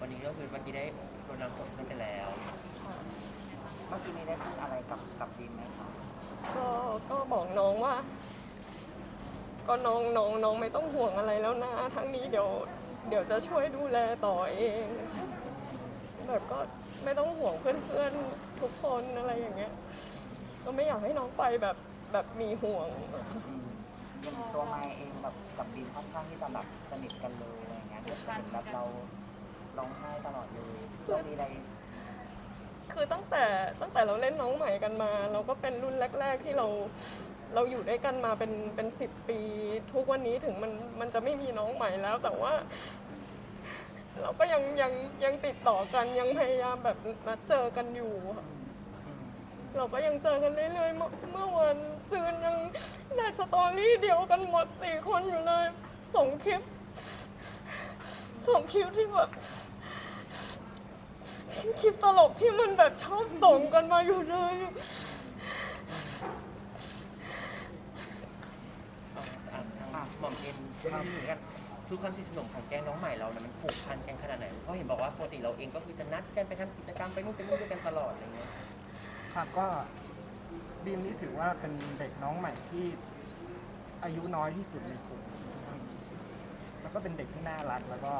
วันนี้ก็คือเมื่อกี้ได้รดน้ำศพเพื่อนไปแล้ว เมื่อกี้นี้ได้พูดอะไรกับกับดินไหมคะก็ก็บอกน้องว่า ก็น้องน้องน้องไม่ต้องห่วงอะไรแล้วนะทั้งนี้เดี๋ยว เดี๋ยวจะช่วยดูแลต่อเอง แบบก็ไม่ต้องห่วงเพื่อนๆทุกคนอะไรอย่างเงี้ยก็ไม่อยากให้น้องไปแบบแบบมีห่วงอืมอย่างตัวไมค์เองแบบกับดินค่อนข้างที่จะแบบสนิทกันเลยอะไร ก็จะเห็นแบบเราร้องไห้ตลอดเลยเรามีอะไรคือตั้งแต่ตั้งแต่เราเล่นน้องใหม่กันมา เราก็เป็นรุ่นแรก ๆ ที่เราเราอยู่ด้วยกันมาเป็นเป็นสิบปี ทุกวันนี้ถึงมันมันจะไม่มีน้องใหม่แล้ว แต่ว่า เราก็ยังยังยังติดต่อกันยังพยายามแบบนัดเจอกันอยู่ค่ะอืมเราก็ยังเจอกันเรื่อยๆเมื่อเมื่อวันซืนยังได้สตอรี่เดียวกันหมดสี่คนอยู่เลยส่งคลิป ส่งคลิปที่แบบคลิปตลกที่มันแบบชอบส่งกันมาอยู่เลย อะอะทางหม่อมเอ็นความเหมือนกันคือความสนิทสนมของแก๊งน้องใหม่เราเนี่ยมันผูกพันกันขนาดไหนเพราะเห็นบอกว่าปกติเราเองก็คือจะนัดกันไปทำกิจกรรมไปนู่นไปนี่ด้วยกันตลอดอะไรเงี้ยครับก็บีมนี่ถือว่าเป็นเด็กน้องใหม่ที่อายุน้อยที่สุดในกลุ่ม แล้วก็เป็นเด็กที่น่ารักแล้วก็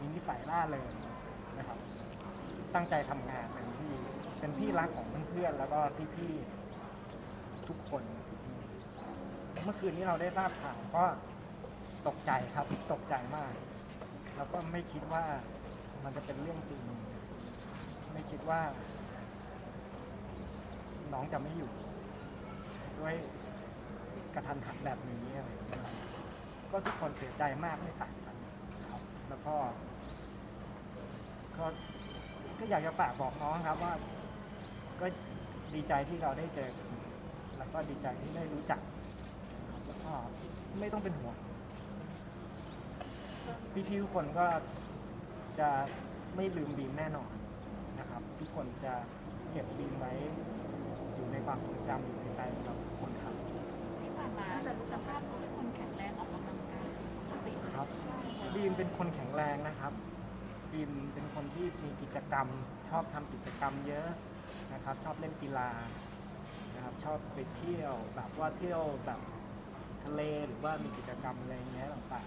มีนิสัยร่าเริงนะครับ ตั้งใจทำงานเป็นที่เป็นที่รักของเพื่อนๆแล้วก็พี่ๆทุกคน เมื่อคืนนี้เราได้ทราบข่าวก็ตกใจครับตกใจมาก แล้วก็ไม่คิดว่ามันจะเป็นเรื่องจริง ไม่คิดว่า น้องจะไม่อยู่ ด้วยกระทันหันแบบนี้อะไรอย่างเงี้ยครับ ก็ทุกคนเสียใจมากไม่ต่างกันครับแล้วก็ก็ก็อยากจะฝากบอกน้องครับว่า ก็ดีใจที่เราได้เจอกันแล้วก็ดีใจที่ได้รู้จักแล้วก็ไม่ต้องเป็นห่วงพี่ๆทุกคนก็จะไม่ลืมบีมแน่นอนนะครับ ทุกคนจะเก็บบีมไว้ อยู่ในความทรงจำอยู่ในใจของเราทุกคนครับ ที่ผ่านมาสุขภาพขาเป็นคนแข็งแรงออกกำลังกายปกติ ครับบีม เป็นคนแข็งแรงนะครับบีมเป็นคนที่มีกิจกรรม ชอบทำกิจกรรมเยอะนะครับ ชอบเล่นกีฬานะครับชอบไปเที่ยวแบบว่าเที่ยวแบบทะเลหรือว่ามีกิจกรรมอะไรอย่างเงี้ยต่าง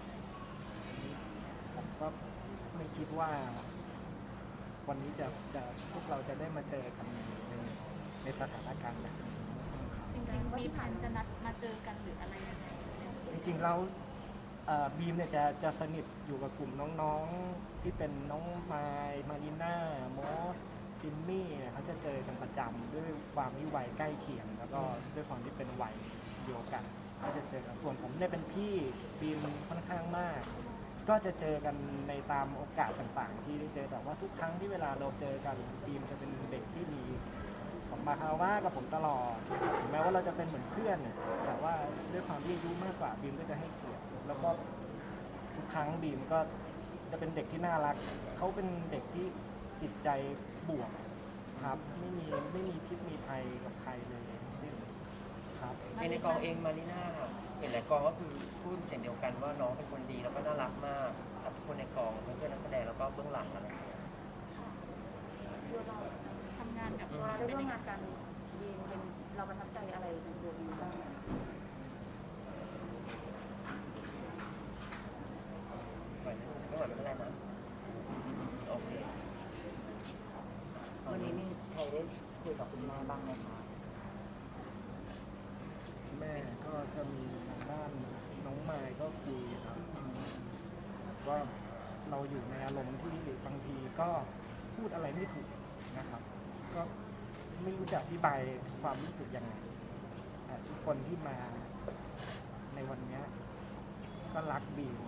ๆผมก็ไม่คิดว่า วันนี้จะจะพวกเราจะได้มาเจอกันในในสถานการณ์แบบนี้ครับจริงๆมีผ่านจะนัดมาเจอกันหรืออะไรยังไงจริงๆแล้ว เอ่อบีมเนี่ยจะจะสนิทอยู่กับกลุ่มน้องๆที่เป็นน้องมล์มารีน่ามอสจิมมี่เนี่ยเขาจะเจอกันประจำด้วยความที่วัยใกล้เคียง แล้วก็ด้วยความที่เป็นวัยเดียวกัน ก็จะเจอกันส่วนผมเนี่ยเป็นพี่บีมค่อนข้างมาก ก็จะเจอกันในตามโอกาสต่างๆ ที่ได้เจอแต่ว่าทุกครั้งที่เวลาเราเจอกันบีมจะเป็นเด็กที่มีสมมาคารวะกับผมตลอดถึงแม้ว่าเราจะเป็นเหมือนเพื่อน แต่ว่าด้วยความที่อายุมากกว่าบีมก็จะให้เกียรติ ครั้งบีมก็จะเป็นเด็กที่น่ารัก เขาเป็นเด็กที่จิตใจบวกครับ ไม่มีไม่มีพิษมีภัยกับใครเลยทั้งสิ้นครับ ในในกองเองมารีน่าเห็นหลายกองก็คือพูดเสียงเดียวกันว่าน้องเป็นคนดีแล้วก็น่ารักมากกับทุกคนในกองเพื่อนๆนักแสดงแล้วก็เบื้องหลังอะไรอย่างเงี้ยทำงานกับมาได้ร่วมงานกันยีนเป็นเราประทับใจอะไรในตัวยีนบ้าง ปล่อยนะไม่ไหวไม่เป็นไรนะโอเค วันนี้มีใครได้คุยกั บคุณแม่บ้างไหมคะแม่ก็จะมีทางด้านน้องไมายก็คุยครับว่าเราอยู่ในอารมณ์ที่บางทีก็พูดอะไรไม่ถูกนะครับ ก็ไม่รู้จะอธิบายความรู้สึกยังไงแต่ทุกคนที่มาในวันนี้ก็รักบีม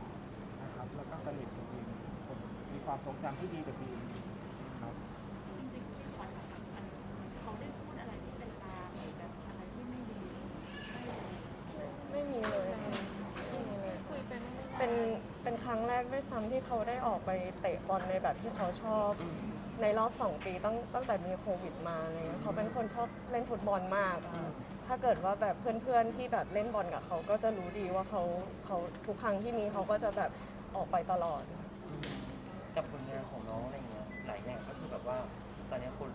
นะครับ แล้วก็สนิทกับบีมทุกคนมีความทรงจำที่ดีกับบีมครับ จริงๆที่ขวัญกับมันเขาได้พูดอะไรที่เป็นลางหรือแบบอะไรที่ไม่ดี ไม่มีเลยค่ะไม่มีเลย คุยเป็นไม่ได้ เป็นเป็นครั้งแรกด้วยซ้ำที่เขาได้ออกไปเตะบอลในแบบที่เขาชอบอืมในรอบสองปีตั้งตั้งแต่มีโควิดมาอะไรเลย เขาเป็นคนชอบเล่นฟุตบอลมากอะค่ะถ้าเกิดว่าแบบเพื่อนๆที่แบบเล่นบอลกับเขาก็จะรู้ดีว่าเขาเขาทุกครั้งที่มีเขาก็จะแบบออกไปตลอดอืมกับผลงานของน้องอะไรเงี้ยหลายอย่างก็คือแบบว่า ตอนนี้คน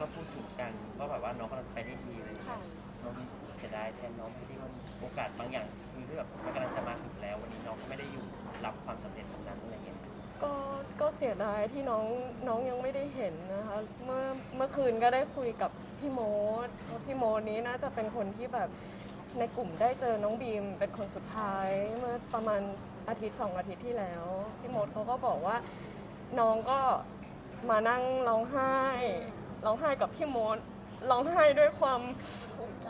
ก็พูดถึงกันว่าแบบว่าน้องกำลังไปได้ดีอะไรเงี้ค่ะยน้องเสียดายแทนน้องที่มันโอกาสบางอย่างคือแบบมันกำลังจะ เสียดายที่น้องน้องยังไม่ได้เห็นนะคะเมื่อเมื่อคืนก็ได้คุยกับพี่โมดพี่โมดนี้น่าจะเป็นคนที่แบบในกลุ่มได้เจอน้องบีมเป็นคนสุดท้ายเมื่อประมาณอาทิตย์สองอาทิตย์ที่แล้วพี่โมดเขาก็บอกว่าน้องก็มานั่งร้องไห้ร้องไห้กับพี่โมดร้องไห้ด้วยความ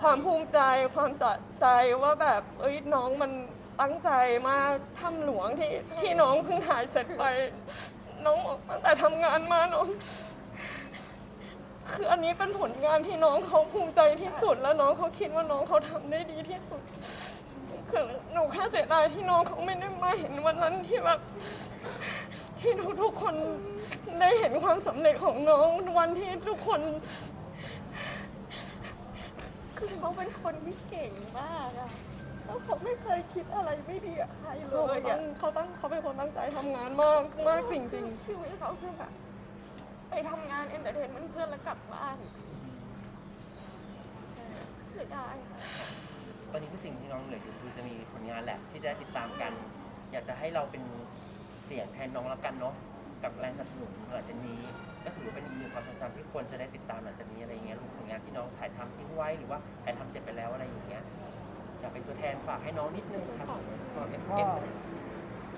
ความภูมิใจความสะใจว่าแบบเอ้ยน้องมันตั้งใจมากถ้ำหลวงที่ที่น้องเพิ่งถ่ายเสร็จไป น้องบอกตั้งแต่ทำงานมาน้อง คืออันนี้เป็นผลงานที่น้องเขาภูมิใจที่สุด แล้วน้องเขาคิดว่าน้องเขาทำได้ดีที่สุด คือหนูแค่เสียดายที่น้องเขาไม่ได้มาเห็นวันนั้นที่แบบ ที่ทุกๆคนได้เห็นความสำเร็จของน้องวันที่ทุกคน คือเขาเป็นคนที่เก่งมากอะแล้วเขาไม่เคยคิด อะไรไม่ดีกับใครเลยอะเขาตั้งเขาเป็นคนตั้งใจทำงานมากมากจริง ๆ ชีวิตเขาคือแบบไปทำงานเอนเตอร์เทนเมนต์เพื่อนแล้วกลับบ้านเสียดายค่ะ ตอนนี้คือสิ่งที่น้องเหลืออยู่คือจะมีผลงานแหละที่จะได้ติดตามกัน อยากจะให้เราเป็นเสียงแทนน้องแล้วกันเนาะกับแรงสนับสนุนหลังจากนี้ ก็ถือว่าเป็นอีกหนึ่งความทรงจำที่ควรจะได้ติดตามหลังจากนี้อะไรเงี้ยรวมผลงานที่น้องถ่ายทำทิ้งไว้หรือว่าถ่ายทำเสร็จไปแล้วอะไรอย่างเงี้ย อยากเป็นตัวแทนฝากให้น้องนิดนึงครับก็เอฟก็เอฟ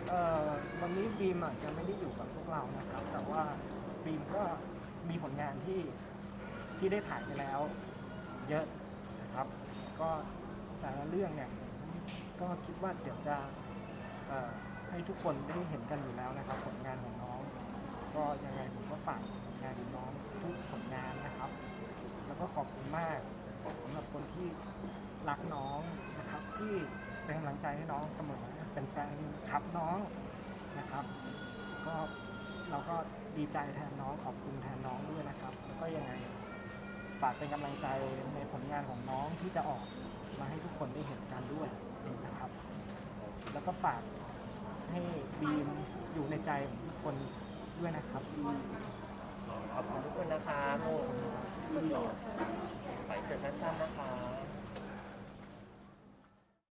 เอ่อวันนี้บีมอาจจะไม่ได้อยู่กับพวกเรานะครับ แต่ว่าบีมก็มีผลงานที่ที่ได้ถ่ายไปแล้ว เยอะนะครับ ก็แต่ละเรื่องเนี่ยก็คิดว่าเดี๋ยวจะเอ่อให้ทุกคนได้เห็นกันอยู่แล้วนะครับ ผลงานของน้อง ก็ยังไงผมก็ฝากผลงานของน้องทุกผลงานนะครับ แล้วก็ขอบคุณมาก สำหรับคนที่รักน้องนะครับที่เป็นกำลังใจให้น้องเสมอเป็นแฟนคลับน้องนะครับ ก็เราก็ดีใจแทนน้องขอบคุณแทนน้องด้วยนะครับแล้วก็ยังไงฝากเป็นกำลังใจในผลงานของน้องที่จะออกมาให้ทุกคนได้เห็นกันด้วยนะครับ แล้วก็ฝากให้บีมอยู่ในใจของทุกคนด้วยนะครับ ขอบคุณทุกคนนะคะโม ขอให้เสร็จสั้นๆนะคะ